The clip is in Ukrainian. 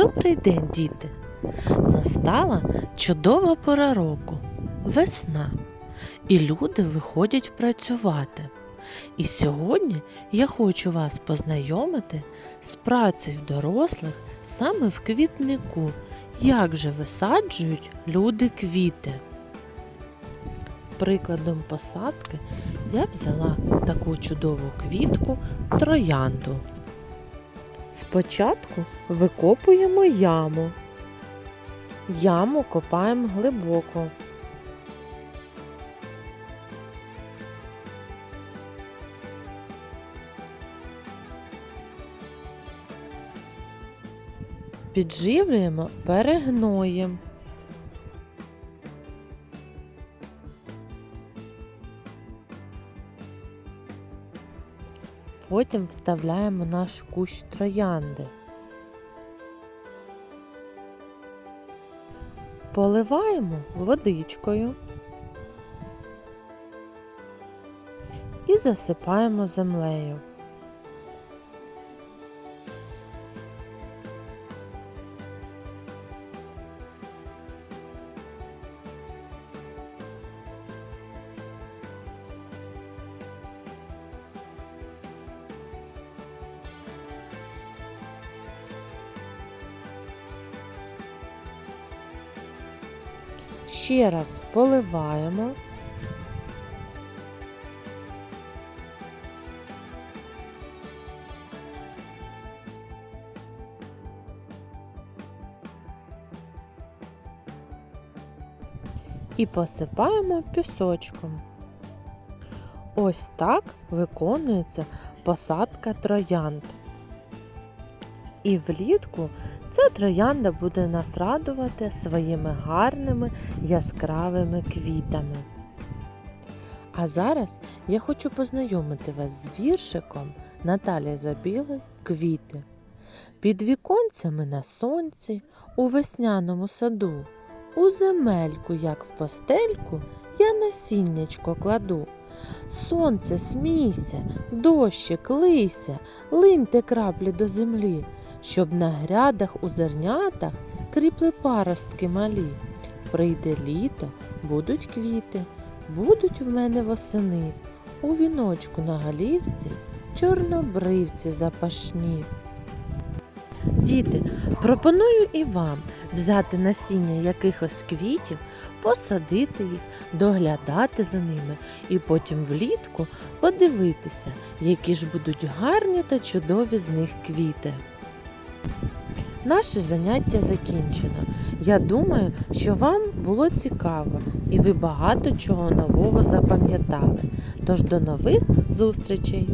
Добрий день, діти! Настала чудова пора року весна, і люди виходять працювати. І сьогодні я хочу вас познайомити з працею дорослих саме в квітнику, як же висаджують люди квіти. Прикладом посадки я взяла таку чудову квітку троянду. Спочатку викопуємо яму. Яму копаємо глибоко. Підживлюємо перегноєм. Потім вставляємо наш кущ троянди. Поливаємо водичкою і засипаємо землею. Ще раз поливаємо. І посипаємо пісочком. Ось так виконується посадка троянд. І влітку Ця троянда буде нас радувати своїми гарними яскравими квітами. А зараз я хочу познайомити вас з віршиком Наталі Забілої Квіти. Під віконцями на сонці, у весняному саду, у земельку, як в постельку, я насіннячко кладу. Сонце смійся, дощик лися, линьте краплі до землі щоб на грядах у зернятах кріпли паростки малі. Прийде літо, будуть квіти, будуть в мене восени, у віночку на галівці чорнобривці запашні. Діти, пропоную і вам взяти насіння якихось квітів, посадити їх, доглядати за ними і потім влітку подивитися, які ж будуть гарні та чудові з них квіти. Наше заняття закінчено. Я думаю, що вам було цікаво і ви багато чого нового запам'ятали. Тож до нових зустрічей!